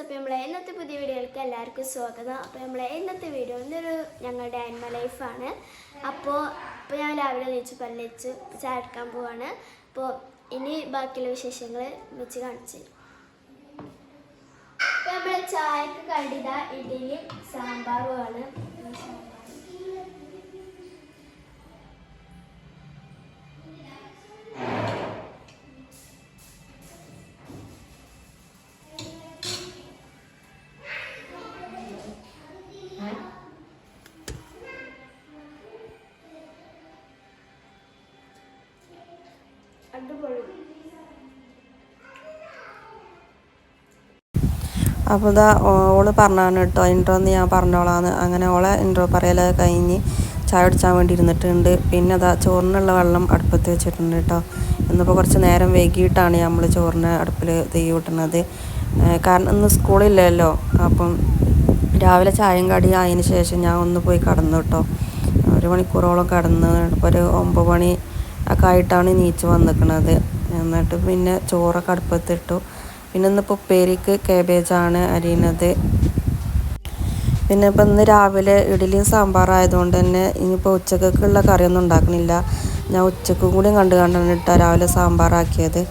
അപ്പോൾ നമ്മളെ ഇന്നത്തെ പുതിയ വീഡിയോയിലേക്ക് എല്ലാവർക്കും സ്വാഗതം. അപ്പോൾ നമ്മളെ ഇന്നത്തെ വീഡിയോ ഇന്നൊരു ഞങ്ങളുടെ ആനിമൽ ലൈഫാണ്. അപ്പോൾ ഇപ്പോൾ ഞാൻ രാവിലെ നീച്ച് പല്ലിച്ച് ചായ എടുക്കാൻ പോവാണ്. അപ്പോൾ ഇനി ബാക്കിയുള്ള വിശേഷങ്ങൾ വെച്ച് കാണിച്ചു നമ്മൾ ചായക്ക് കടിത ഇഡലി സാമ്പാറുമാണ് അപ്പോൾ ഇതാ ഓൾ പറഞ്ഞാണ് കേട്ടോ ഇൻട്രോ എന്ന് ഞാൻ പറഞ്ഞോളാന്ന്. അങ്ങനെ ഓളെ ഇൻട്രോ പറയലൊക്കെ കഴിഞ്ഞ് ചായ കുടിച്ചാൻ വേണ്ടി ഇരുന്നിട്ടുണ്ട് പിന്നെ അതാ ചോറിനുള്ള വെള്ളം അടുപ്പത്ത് വെച്ചിട്ടുണ്ട് കേട്ടോ. ഇന്നിപ്പോൾ കുറച്ച് നേരം വൈകിട്ടാണ് നമ്മൾ ചോറിന് അടുപ്പിൽ തീ കൂട്ടുന്നത്. കാരണം ഇന്ന് സ്കൂളില്ലല്ലോ അപ്പം രാവിലെ ചായയും കടി ആയതിന് ശേഷം ഞാൻ ഒന്ന് പോയി കടന്നു കേട്ടോ. ഒരു മണിക്കൂറോളം കടന്ന് ഇപ്പോൾ ഒരു ഒമ്പത് മണി ഒക്കെ ആയിട്ടാണ് നീച്ച് വന്നിക്കണത്. എന്നിട്ട് പിന്നെ ചോറൊക്കെ അടുപ്പത്തിട്ടു. പിന്നെ ഇന്നിപ്പോൾ ഉപ്പേരിക്ക് കേബേജാണ് അരിയണത്. പിന്നെ ഇപ്പം ഇന്ന് രാവിലെ ഇഡലിയും സാമ്പാറായതുകൊണ്ട് തന്നെ ഇനിയിപ്പോൾ ഉച്ചക്കൊക്കെയുള്ള കറിയൊന്നും ഉണ്ടാക്കണില്ല. ഞാൻ ഉച്ചക്കും കൂടി കണ്ട് കണ്ടാണ് ഇട്ടാ രാവിലെ സാമ്പാറാക്കിയത്.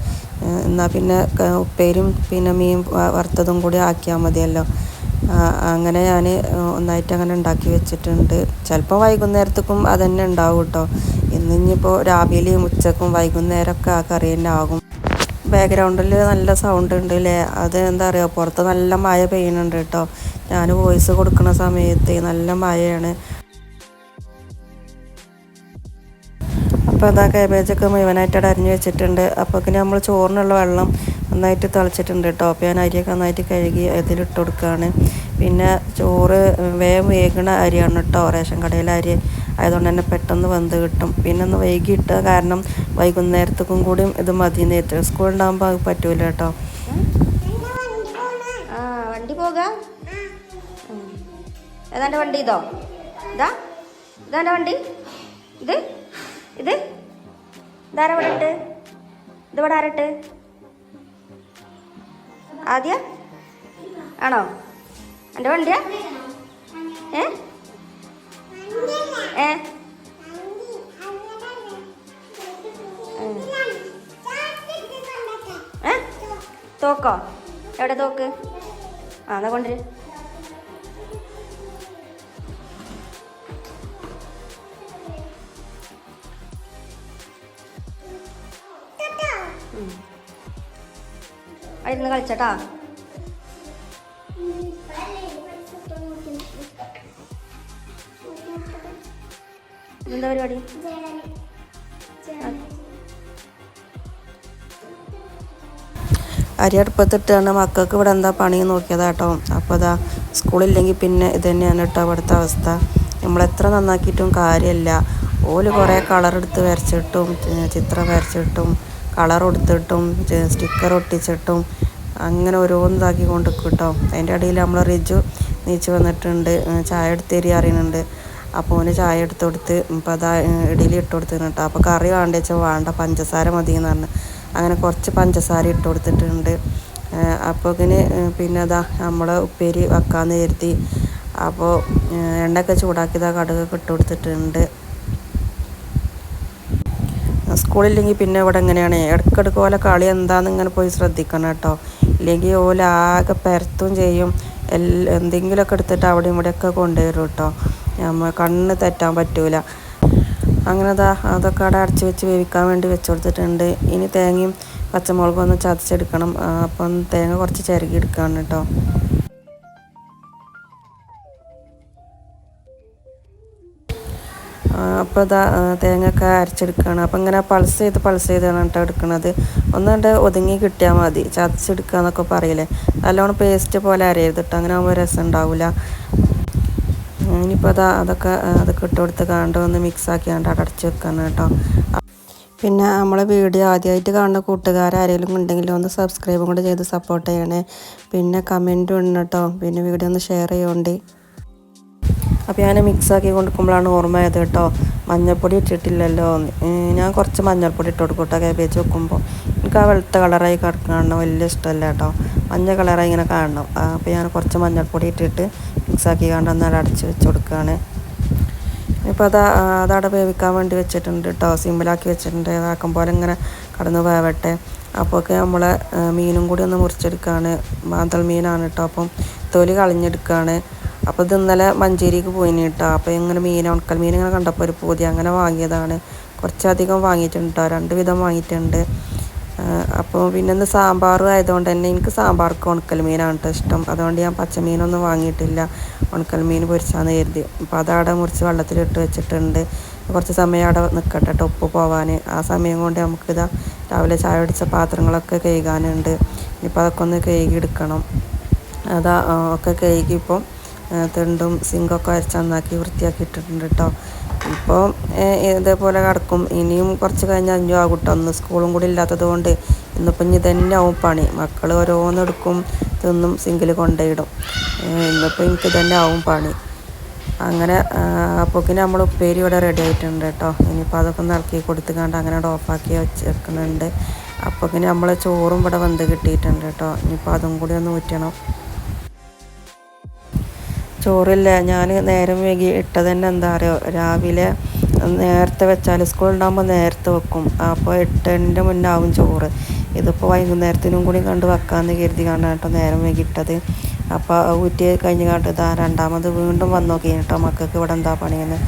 എന്നാൽ പിന്നെ ഉപ്പേരും പിന്നെ മീൻ വറുത്തതും കൂടി ആക്കിയാൽ മതിയല്ലോ. അങ്ങനെ ഞാൻ ഒന്നായിട്ട് അങ്ങനെ ഉണ്ടാക്കി വെച്ചിട്ടുണ്ട്. ചിലപ്പോൾ വൈകുന്നേരത്തേക്കും അതന്നെ ഉണ്ടാവും കേട്ടോ ഇന്ന് ഇനിയിപ്പോൾ രാവിലെയും ഉച്ചക്കും വൈകുന്നേരമൊക്കെ ആ കറി തന്നെ ആകും. ബാക്ക്ഗ്രൗണ്ടിൽ നല്ല സൗണ്ട് ഉണ്ട് അല്ലേ അത് എന്താ പറയുക പുറത്ത് നല്ല മഴ പെയ്യുന്നുണ്ട് കേട്ടോ. ഞാൻ വോയിസ് കൊടുക്കുന്ന സമയത്ത് നല്ല മഴയാണ്. അപ്പോൾ അതാ കാബേജൊക്കെ മുഴുവനായിട്ട് അരിഞ്ഞ് വെച്ചിട്ടുണ്ട്. അപ്പോൾ പിന്നെ നമ്മൾ ചോറിനുള്ള വെള്ളം നന്നായിട്ട് തിളച്ചിട്ടുണ്ട് കേട്ടോ. അപ്പോൾ ഞാൻ അരിയൊക്കെ നന്നായിട്ട് കഴുകി അതിലിട്ട് കൊടുക്കുകയാണ് പിന്നെ ചോറ് വേഗം വേഗണ അരിയാണ് കേട്ടോ. റേഷൻ കടയിലെ അരി. ആയതുകൊണ്ട് തന്നെ പെട്ടെന്ന് വെന്ത് കിട്ടും. പിന്നെ ഒന്ന് വൈകിട്ട് കാരണം വൈകുന്നേരത്തേക്കും കൂടി ഇത് മതി നേരത്തെ സ്കൂളുണ്ടാകുമ്പോൾ അത് പറ്റൂല കേട്ടോ. വണ്ടി പോകാം? ഏതാണ്ട് വണ്ടി ഇതോ? ഇതാ? ഇതാണ്ട് വണ്ടി? ഇത്? ഇത്? ഇതാരാ ഇവിടെ ഇട്ട്? ഇവിടെ ആരട്ട് ആദ്യ? ആണോ? എന്റെ വണ്ടിയാ? ഏ? ഏ? തോക്കോ? എവിടെ തോക്ക്? ആ എന്നാ കൊണ്ടുവരും. അവിടെ കളിച്ചട്ടാ ഇതെന്താ പരിപാടി. അരി അടുപ്പത്തിട്ടാണ് മക്കൾക്ക് ഇവിടെ എന്താ പണി നോക്കിയതാ കേട്ടോ അപ്പോൾ അതാ സ്കൂളില്ലെങ്കിൽ പിന്നെ ഇത് തന്നെയാണ് കേട്ടോ അവിടുത്തെ അവസ്ഥ. നമ്മളെത്ര നന്നാക്കിയിട്ടും കാര്യമില്ല ഓൽ കുറേ കളർ എടുത്ത് വരച്ചിട്ടും ചിത്രം വരച്ചിട്ടും കളർ കൊടുത്തിട്ടും സ്റ്റിക്കർ ഒട്ടിച്ചിട്ടും അങ്ങനെ ഓരോന്നിതാക്കി കൊണ്ട് കേട്ടോ അതിന്റെ ഇടയിൽ നമ്മൾ റിജു നീച്ച് വന്നിട്ടുണ്ട് ചായ എടുത്തേരി അറിയുന്നുണ്ട് അപ്പോൾ ഓന് ചായ എടുത്ത് കൊടുത്ത് ഇപ്പം അതാ ഇഡലി ഇട്ട് കൊടുത്തിരുന്നു കേട്ടോ അപ്പോൾ കറി വേണ്ട വെച്ചാൽ വേണ്ട പഞ്ചസാര മതി എന്ന് പറഞ്ഞു. അങ്ങനെ കുറച്ച് പഞ്ചസാര ഇട്ട് കൊടുത്തിട്ടുണ്ട്. അപ്പോൾ ഇതിന് പിന്നെ അതാ നമ്മൾ ഉപ്പേരി വെക്കാമെന്ന് കരുതി. അപ്പോൾ എണ്ണയൊക്കെ ചൂടാക്കിയതാ കടുകൊക്കെ ഇട്ട് കൊടുത്തിട്ടുണ്ട്. സ്കൂളില്ലെങ്കിൽ പിന്നെ ഇവിടെ എങ്ങനെയാണ്? ഇടയ്ക്കിടയ്ക്ക് പോലെ കളി എന്താണെന്ന് ഇങ്ങനെ പോയി ശ്രദ്ധിക്കണം കേട്ടോ ഇല്ലെങ്കിൽ ഓല ആകെ പരത്തും ചെയ്യും. എല്ലാ എന്തെങ്കിലുമൊക്കെ എടുത്തിട്ട് അവിടെ ഇവിടെയൊക്കെ കൊണ്ടുവരും കേട്ടോ നമ്മൾ കണ്ണ് തെറ്റാൻ പറ്റൂല. അങ്ങനെ അതാ അതൊക്കെ അവിടെ അടച്ച് വെച്ച് വേവിക്കാൻ വേണ്ടി വെച്ച് കൊടുത്തിട്ടുണ്ട്. ഇനി തേങ്ങയും പച്ചമുളകും ഒന്ന് ചതച്ചെടുക്കണം. അപ്പം തേങ്ങ കുറച്ച് ചിരകി എടുക്കുകയാണ് കേട്ടോ അപ്പോൾ ഇതാ തേങ്ങയൊക്കെ അരച്ചെടുക്കുകയാണ് അപ്പം ഇങ്ങനെ പൾസ് ചെയ്ത് പൾസ് ചെയ്താണ് കേട്ടോ എടുക്കണത്. ഒന്നുകൊണ്ട് ഒതുങ്ങി കിട്ടിയാൽ മതി. ചതച്ചെടുക്കുക എന്നൊക്കെ പറയില്ലേ. നല്ലോണം പേസ്റ്റ് പോലെ അരയരുത് കേട്ടോ അങ്ങനെ ആകുമ്പോൾ രസം ഉണ്ടാവില്ല ഇനിയിപ്പോൾ അത് അതൊക്കെ അതൊക്കെ ഇട്ട് കൊടുത്ത് കാണ്ട് ഒന്ന് മിക്സ് ആക്കിയാണ്ട് അവിടെ അടച്ച് വെക്കണം കേട്ടോ. പിന്നെ നമ്മളെ വീഡിയോ ആദ്യമായിട്ട് കാണുന്ന കൂട്ടുകാർ ആരെങ്കിലും ഉണ്ടെങ്കിൽ ഒന്ന് സബ്സ്ക്രൈബും കൂടെ ചെയ്ത് സപ്പോർട്ട് ചെയ്യണേ. പിന്നെ കമന്റും ഉണ്ട് കേട്ടോ. പിന്നെ വീഡിയോ ഒന്ന് ഷെയർ ചെയ്യോണ്ടി. അപ്പോൾ ഞാൻ മിക്സ് ആക്കി കൊടുക്കുമ്പോഴാണ് ഓർമ്മ ആയത് കേട്ടോ. മഞ്ഞൾപ്പൊടി ഇട്ടിട്ടില്ലല്ലോ. ഞാൻ കുറച്ച് മഞ്ഞൾപ്പൊടി ഇട്ട് കൊടുക്കും കേട്ടോ കാബേജ് വെക്കുമ്പോൾ എനിക്ക് ആ വെളുത്ത കളറായി കിടക്കണം വലിയ ഇഷ്ടമല്ല കേട്ടോ. മഞ്ഞ കളറായി ഇങ്ങനെ കാണണം. അപ്പോൾ ഞാൻ കുറച്ച് മഞ്ഞൾപ്പൊടി ഇട്ടിട്ട് മിക്സാക്കി കണ്ട് ഒന്ന് അടച്ച് വെച്ച് കൊടുക്കുകയാണ്. ഇപ്പോൾ അത് അതവിടെ വേവിക്കാൻ വേണ്ടി വെച്ചിട്ടുണ്ട് കേട്ടോ സിമ്പിളാക്കി വെച്ചിട്ടുണ്ട്. ആക്കം പോലെ ഇങ്ങനെ കടന്ന് വേവട്ടെ. അപ്പോഴൊക്കെ നമ്മൾ മീനും കൂടി ഒന്ന് മുറിച്ചെടുക്കുകയാണ് മാന്തൽ മീനാണ് കേട്ടോ അപ്പം തൊലി കളഞ്ഞെടുക്കുകയാണ് അപ്പോൾ ഇത് ഇന്നലെ മഞ്ചേരിക്ക് പോയിന് കേട്ടോ അപ്പോൾ ഇങ്ങനെ മീൻ ഉണക്കൽ മീൻ ഇങ്ങനെ കണ്ടപ്പോൾ ഒരു പൂതി. അങ്ങനെ വാങ്ങിയതാണ്. കുറച്ചധികം വാങ്ങിയിട്ടുണ്ട് കേട്ടോ രണ്ട് വിധം വാങ്ങിയിട്ടുണ്ട്. അപ്പോൾ പിന്നെ ഇന്ന് സാമ്പാറും ആയതുകൊണ്ട് തന്നെ എനിക്ക് സാമ്പാർക്ക് ഉണക്കൽ മീനാണ് കേട്ടോ ഇഷ്ടം. അതുകൊണ്ട് ഞാൻ പച്ചമീനൊന്നും വാങ്ങിയിട്ടില്ല. ഉണക്കൽ മീൻ പൊരിച്ചാന്ന് കരുതി. അപ്പോൾ അതവിടെ മുറിച്ച് വെള്ളത്തിലിട്ട് വെച്ചിട്ടുണ്ട്. കുറച്ച് സമയം അവിടെ നിൽക്കട്ടെ കേട്ടോ ഉപ്പ് പോവാൻ ആ സമയം കൊണ്ട് നമുക്കിതാ രാവിലെ ചായ പിടിച്ച പാത്രങ്ങളൊക്കെ കഴുകാനുണ്ട്. ഇനിയിപ്പോൾ അതൊക്കെ ഒന്ന് കഴുകി എടുക്കണം അതാ ഒക്കെ കഴുകി തിണ്ടും സിങ്കൊക്കെ അരച്ച് നന്നാക്കി വൃത്തിയാക്കി ഇട്ടിട്ടുണ്ട് കേട്ടോ ഇപ്പോൾ ഇതേപോലെ കിടക്കും. ഇനിയും കുറച്ച് കഴിഞ്ഞ് അഞ്ചു ആകട്ടെ. കേട്ടോ ഒന്ന് സ്കൂളും കൂടി ഇല്ലാത്തത് കൊണ്ട് ഇന്നിപ്പം ഇനി തന്നെ ആവും പണി. മക്കൾ ഓരോന്നെടുക്കും തിന്നും സിങ്കിൽ കൊണ്ടുപോയിടും ഇന്നിപ്പോൾ എനിക്ക് തന്നെ ആവും പണി. അങ്ങനെ അപ്പോക്കിന് നമ്മൾ ഉപ്പേരി ഇവിടെ റെഡി ആയിട്ടുണ്ട് കേട്ടോ. ഇനിയിപ്പോൾ അതൊക്കെ ഒന്ന് ഇളക്കി കൊടുത്തുകൊണ്ട് അങ്ങനെ ഓഫാക്കി വെച്ചേക്കുന്നുണ്ട് അപ്പോക്കിന് നമ്മൾ ചോറും ഇവിടെ വെന്ത് കിട്ടിയിട്ടുണ്ട് കേട്ടോ. ഇനിയിപ്പോൾ അതും കൂടി ഒന്ന് ഊറ്റണം. ചോറില്ല. ഞാൻ നേരം വൈകി ഇട്ടത് തന്നെ എന്താ പറയുക രാവിലെ നേരത്തെ വെച്ചാൽ സ്കൂൾ ഉണ്ടാകുമ്പോൾ നേരത്തെ വെക്കും. അപ്പോൾ എട്ടിന്റെ മുന്നേ ആവും ചോറ്. ഇതിപ്പോൾ വൈകുന്നേരത്തിനും കൂടി കണ്ട് വെക്കാമെന്ന് കരുതി കണ്ടാണ് കേട്ടോ നേരം വൈകി ഇട്ടത്. അപ്പോൾ ഊറ്റി കഴിഞ്ഞ് കണ്ട് ഇതാ രണ്ടാമത് വീണ്ടും വന്നു നോക്കി. കേട്ടോ മക്കൾക്ക് ഇവിടെ എന്താ പണിയെന്ന്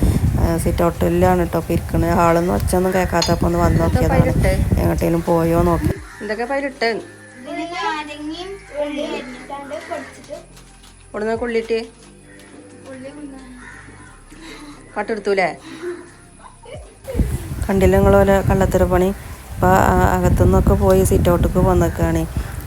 സിറ്റ് ഔട്ടിലാണ് കേട്ടോ ഇപ്പോൾ ഇരിക്കുന്നത് ആളൊന്നും ഒച്ചൊന്നും കേൾക്കാത്തപ്പോൾ ഒന്ന് വന്നു നോക്കിയതാണ്. എങ്ങോട്ടേലും പോയോ നോക്കി. എന്തൊക്കെ പൈലിട്ട്? ഇവിടുന്ന് കൊള്ളിട്ട് കട്ടെടുത്തൂലേ കണ്ടില്ല നിങ്ങളോലെ കള്ളത്തര പണി. ഇപ്പോൾ അകത്തുനിന്നൊക്കെ പോയി സിറ്റ് ഔട്ടിക്ക് വന്നേക്കാണ്.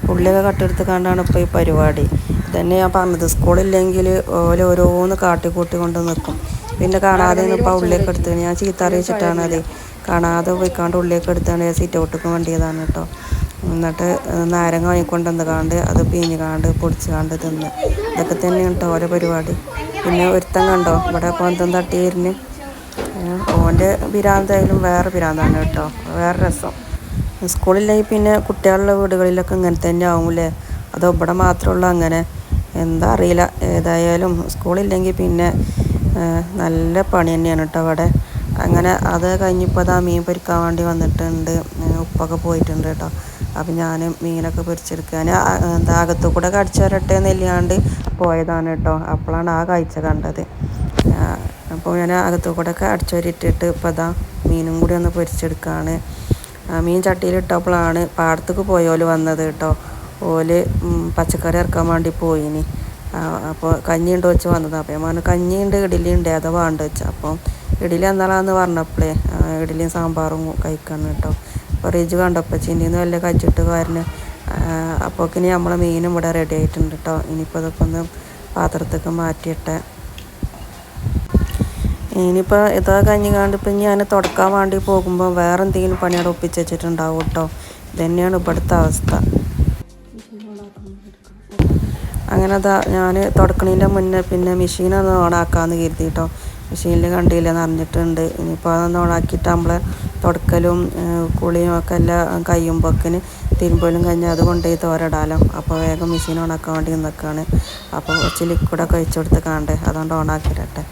പുള്ളിയൊക്കെ കട്ടെടുത്ത് കണ്ടാണ് ഇപ്പോൾ ഈ പരിപാടി. ഇതന്നെ ഞാൻ പറഞ്ഞത് സ്കൂളില്ലെങ്കിൽ ഓലെ ഓരോന്ന് കാട്ടിക്കൂട്ടി കൊണ്ട് നിൽക്കും പിന്നെ കാണാതെ ഇപ്പോൾ ഉള്ളിലേക്ക് എടുത്ത് ഞാൻ ചീത്ത അറിയിച്ചിട്ടാണ് അത്. കാണാതെ പോയിക്കാണ്ട് ഉള്ളിലേക്ക് എടുത്താണ് സിറ്റ് ഔട്ടിക്ക് വേണ്ടിയതാണ് കേട്ടോ. എന്നിട്ട് നാരങ്ങ വാങ്ങിക്കൊണ്ടെന്ന് കാണ്ട് അത് പിഞ്ഞ് കാണ്ട് പൊടിച്ച് കാണ്ട് തിന്ന്. ഇതൊക്കെ തന്നെയാണ് കേട്ടോ ഓരോ പരിപാടി. പിന്നെ ഒരുത്തം കണ്ടോ? ഇവിടെ കൊന്തം തട്ടി വരുന്നു ഓന്റെ പിരാന്തായാലും വേറെ പിരാന്താണ് കേട്ടോ. വേറെ രസം. സ്കൂളിലായി പിന്നെ കുട്ടികളുടെ വീടുകളിലൊക്കെ ഇങ്ങനെ തന്നെ ആവുമല്ലേ അതോ ഇവിടെ മാത്രമുള്ള അങ്ങനെ? എന്താ അറിയില്ല. ഏതായാലും സ്കൂളില്ലെങ്കിൽ പിന്നെ നല്ല പണി തന്നെയാണ് കേട്ടോ അവിടെ അങ്ങനെ അത് കഴിഞ്ഞിപ്പോൾ അതാ മീൻ പൊരിക്കാൻ വേണ്ടി വന്നിട്ടുണ്ട്. ഉപ്പൊക്കെ പോയിട്ടുണ്ട് കേട്ടോ. അപ്പം ഞാൻ മീനൊക്കെ പൊരിച്ചെടുക്കാൻ എന്താ അകത്തു കൂടെ കടിച്ചു വരട്ടെ എന്നില്ലാണ്ട് പോയതാണ് കേട്ടോ. അപ്പോഴാണ് ആ കാഴ്ച കണ്ടത്. അപ്പോൾ ഞാൻ അകത്തു കൂടെ ഒക്കെ അടിച്ചുവരിട്ടിട്ട് ഇപ്പോൾ അതാ മീനും കൂടി ഒന്ന് പൊരിച്ചെടുക്കുകയാണ് മീൻ ചട്ടിയിലിട്ടപ്പോഴാണ് പാടത്തേക്ക് പോയോൽ വന്നത് കേട്ടോ. ഓൽ പച്ചക്കറി ഇറക്കാൻ വേണ്ടി പോയിനി. അപ്പോൾ കഞ്ഞി ഉണ്ട് വെച്ച് വന്നത്. അപ്പോൾ ഞാൻ പറഞ്ഞു കഞ്ഞി ഉണ്ട് ഇഡലി ഉണ്ട് അതാ വേണ്ട വെച്ചാൽ അപ്പം ഇഡലി എന്നാളാന്ന് പറഞ്ഞപ്പോഴേ ഇഡലിയും സാമ്പാറും കഴിക്കണം കേട്ടോ. റിജ് കണ്ടപ്പോൾ ചിന്നിന്ന് വല്ല കച്ചിട്ട് കാരണം അപ്പോക്കിനി നമ്മളെ മീനും ഇവിടെ റെഡി ആയിട്ടുണ്ട് കേട്ടോ ഇനിയിപ്പോൾ ഇതൊക്കെ ഒന്ന് പാത്രത്തേക്ക് മാറ്റിയിട്ടെ. ഇനിയിപ്പോൾ ഇതാ കഞ്ഞി കഞ്ഞിക്കാണ്ട് ഇപ്പം ഞാൻ തുടക്കാൻ വേണ്ടി പോകുമ്പോൾ വേറെ എന്തെങ്കിലും പണിയോട് ഒപ്പിച്ച് വെച്ചിട്ടുണ്ടാവും കേട്ടോ ഇതന്നെയാണ് ഇവിടുത്തെ അവസ്ഥ. അങ്ങനെ അതാ ഞാൻ തുടക്കണീന്റെ മുന്നേ പിന്നെ മെഷീൻ ഒന്ന് ഓണാക്കാമെന്ന് കരുതി കേട്ടോ മെഷീനിൽ കണ്ടില്ല നിറഞ്ഞിട്ടുണ്ട് ഇനിയിപ്പോൾ അതൊന്ന് ഓണാക്കിയിട്ട് നമ്മളെ തുടക്കലും കുളിയും ഒക്കെ എല്ലാം കഴിയുമ്പോക്കിന് തിരുമ്പലും കഴിഞ്ഞ് അത് കൊണ്ടുപോയി തോരടാലോ. അപ്പോൾ വേഗം മെഷീൻ ഓണാക്കാൻ വേണ്ടി നിൽക്കുകയാണ് അപ്പോൾ കുറച്ച് ലിക്വിഡൊക്കെ ഒഴിച്ചു കൊടുത്ത് കാണണ്ടേ അതുകൊണ്ട് ഓണാക്കിയിട്ടെ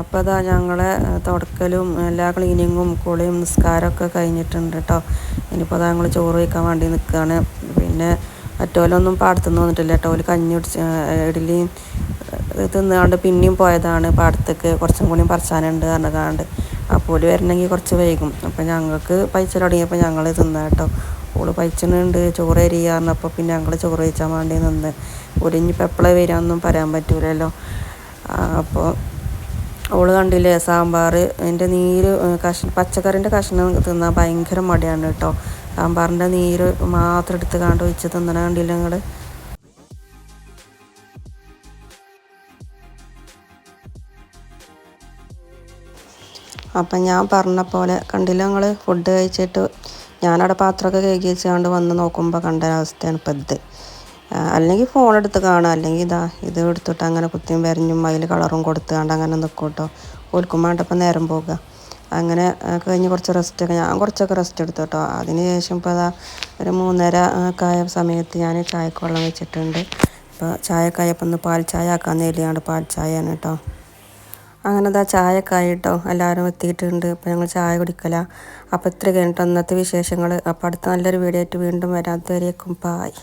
അപ്പോൾ അതാ ഞങ്ങളെ തുടക്കലും എല്ലാ ക്ലീനിങ്ങും കുളിയും നിസ്കാരമൊക്കെ കഴിഞ്ഞിട്ടുണ്ട് കേട്ടോ ഇനിയിപ്പോൾ അതാ ഞങ്ങൾ ചോറ് വയ്ക്കാൻ വേണ്ടി നിൽക്കുകയാണ് പിന്നെ മറ്റോലൊന്നും പാടത്തുനിന്ന് വന്നിട്ടില്ല കേട്ടോ. ഓൽ കഞ്ഞി കുടിച്ച് ഇഡലി തിന്നുകൊണ്ട് പിന്നെയും പോയതാണ്. പാടത്തേക്ക് കുറച്ചും കൂടി പറിച്ചാനുണ്ട് പറഞ്ഞുകാണ്ട് അപ്പോൾ ഓൽ വരണമെങ്കിൽ കുറച്ച് വൈകും. അപ്പോൾ ഞങ്ങൾക്ക് പൈസ തുടങ്ങിയപ്പോൾ ഞങ്ങൾ തിന്നാ കേട്ടോ. ഓൾ പൈച്ചണുണ്ട് ചോറ് എരിയ പറഞ്ഞപ്പോൾ പിന്നെ ഞങ്ങൾ ചോറ് വെച്ചാൽ വേണ്ടി നിന്ന്. ഒരിഞ്ഞിപ്പോൾ എപ്പോഴേ വരാമെന്നൊന്നും പറയാൻ പറ്റൂലല്ലോ. അപ്പോൾ ഓൾ കണ്ടില്ലേ സാമ്പാർ അതിന്റെ നീര് കഷ്ണം പച്ചക്കറിന്റെ കഷ്ണം തിന്നാൻ ഭയങ്കര മടിയാണ് കേട്ടോ. സാമ്പാറിന്റെ നീര് മാത്രം എടുത്ത് കാണ്ട് വെച്ച് തിന്നണ കണ്ടില്ല നിങ്ങൾ അപ്പം ഞാൻ പറഞ്ഞ പോലെ കണ്ടില്ല നിങ്ങൾ ഫുഡ് കഴിച്ചിട്ട് ഞാനവിടെ പാത്രമൊക്കെ കഴുകി വെച്ചുകൊണ്ട് വന്ന് നോക്കുമ്പോൾ കണ്ട അവസ്ഥയാണ് ഇപ്പം ഇത്. അല്ലെങ്കിൽ ഫോൺ എടുത്ത് കാണുക. അല്ലെങ്കിൽ ഇതാ ഇത് എടുത്തിട്ട് അങ്ങനെ കുത്തിയും വരഞ്ഞും അതിൽ കളറും കൊടുത്തുകൊണ്ട് അങ്ങനെ നിൽക്കും കേട്ടോ ഓൽക്കും നേരം പോകുക അങ്ങനെ കഴിഞ്ഞ് കുറച്ച് റെസ്റ്റ് ഒക്കെ ഞാൻ കുറച്ചൊക്കെ റെസ്റ്റ് എടുത്തു കേട്ടോ. അതിന് ശേഷം ഇപ്പോൾ അതാ ഒരു മൂന്നര ഒക്കെ ആയ സമയത്ത് ഞാൻ ചായക്ക് വെച്ചിട്ടുണ്ട്. ഇപ്പോൾ ചായക്കായപ്പോൾ ഒന്ന് പാൽ ചായ ആക്കാമെന്ന് എഴുതിയാണ്ട് പാൽ ചായയാണ് കേട്ടോ. അങ്ങനെ ഇതാ ചായക്കായി കേട്ടോ എല്ലാവരും എത്തിയിട്ടുണ്ട്. അപ്പോൾ ഞങ്ങൾ ചായ കുടിക്കല. അപ്പോൾ ഇത്ര കഴിഞ്ഞിട്ട് അന്നത്തെ വിശേഷങ്ങൾ അപ്പോൾ അടുത്ത നല്ലൊരു വീഡിയോ ആയിട്ട് വീണ്ടും വരാത്തവരേക്കും പായ്